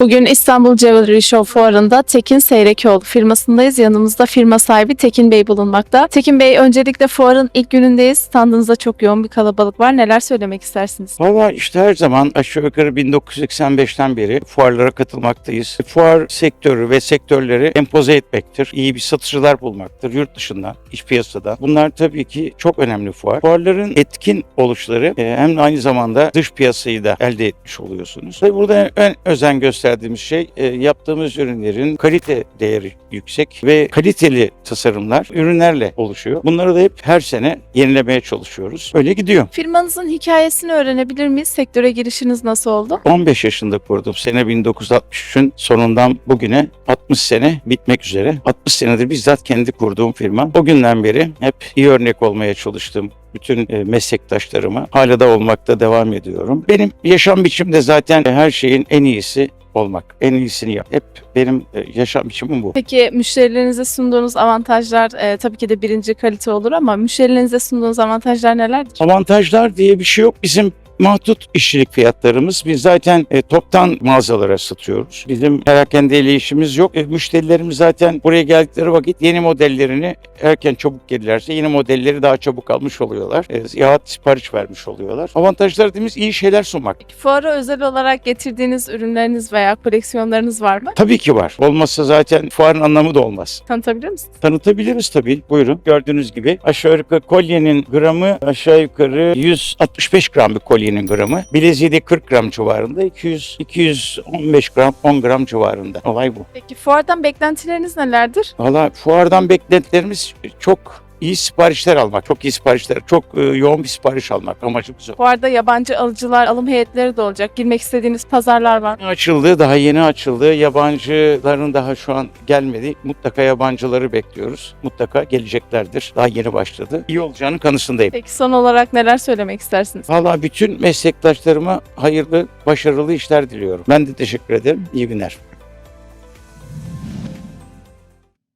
Bugün İstanbul Jewelry Show fuarında Tekin Seyrekoğlu firmasındayız. Yanımızda firma sahibi Tekin Bey bulunmakta. Tekin Bey öncelikle fuarın ilk günündeyiz. Standınızda çok yoğun bir kalabalık var. Neler söylemek istersiniz? Valla işte her zaman aşağı yukarı 1985'ten beri fuarlara katılmaktayız. Fuar sektörü ve sektörleri empoze etmektir. İyi bir satıcılar bulmaktır yurt dışından, iç piyasada. Bunlar tabii ki çok önemli fuar. Fuarların etkin oluşları e, hem aynı zamanda dış piyasayı da elde etmiş oluyorsunuz. Ve burada en özen gösterdiğimiz şey e, yaptığımız ürünlerin kalite değeri yüksek ve kaliteli tasarımlar ürünlerle oluşuyor. Bunları da hep her sene yenilemeye çalışıyoruz. Öyle gidiyor. Firmanızın hikayesini öğrenebilir miyiz? Sektöre girişiniz nasıl oldu? 15 yaşında kurdum. Sene 1963'ün sonundan bugüne 60 sene bitmek üzere. 60 senedir bizzat kendi kurduğum firma. O günden beri hep iyi örnek olmaya çalıştım bütün e, meslektaşlarıma. Hala da olmakta devam ediyorum. Benim yaşam biçimde zaten her şeyin en iyisi olmak. En iyisini yap. Hep benim e, yaşam biçimim bu. Peki müşterilerinize sunduğunuz avantajlar e, tabii ki de birinci kalite olur ama müşterilerinize sunduğunuz avantajlar nelerdir? Avantajlar diye bir şey yok. Bizim mahdut işçilik fiyatlarımız. Biz zaten e, toptan mağazalara satıyoruz. Bizim perakende işimiz yok. E, müşterilerimiz zaten buraya geldikleri vakit yeni modellerini erken çabuk gelirlerse yeni modelleri daha çabuk almış oluyorlar. E, yahut sipariş vermiş oluyorlar. Avantajlar dediğimiz iyi şeyler sunmak. Fuara özel olarak getirdiğiniz ürünleriniz veya koleksiyonlarınız var mı? Tabii ki var. Olmazsa zaten fuarın anlamı da olmaz. Tanıtabilir misiniz? Tanıtabiliriz tabii. Buyurun. Gördüğünüz gibi aşağı yukarı kolyenin gramı aşağı yukarı 165 gram bir kolyenin gramı. Bileziği de 40 gram civarında. 200 215 gram 10 gram civarında. Olay bu. Peki fuardan beklentileriniz nelerdir? Valla fuardan beklentilerimiz çok iyi siparişler almak. Çok iyi siparişler, çok e, yoğun bir sipariş almak amacımız o. Fuarda yabancı alıcılar, alım heyetleri de olacak. Girmek istediğiniz pazarlar var? Açıldı, daha yeni açıldı. Yabancıların daha şu an gelmedi. Mutlaka yabancıları bekliyoruz. Mutlaka geleceklerdir. Daha yeni başladı. İyi olacağının kanısındayım. Peki son olarak neler söylemek istersiniz? Valla bütün meslektaşlarıma hayırlı, başarılı işler diliyorum. Ben de teşekkür ederim. İyi günler.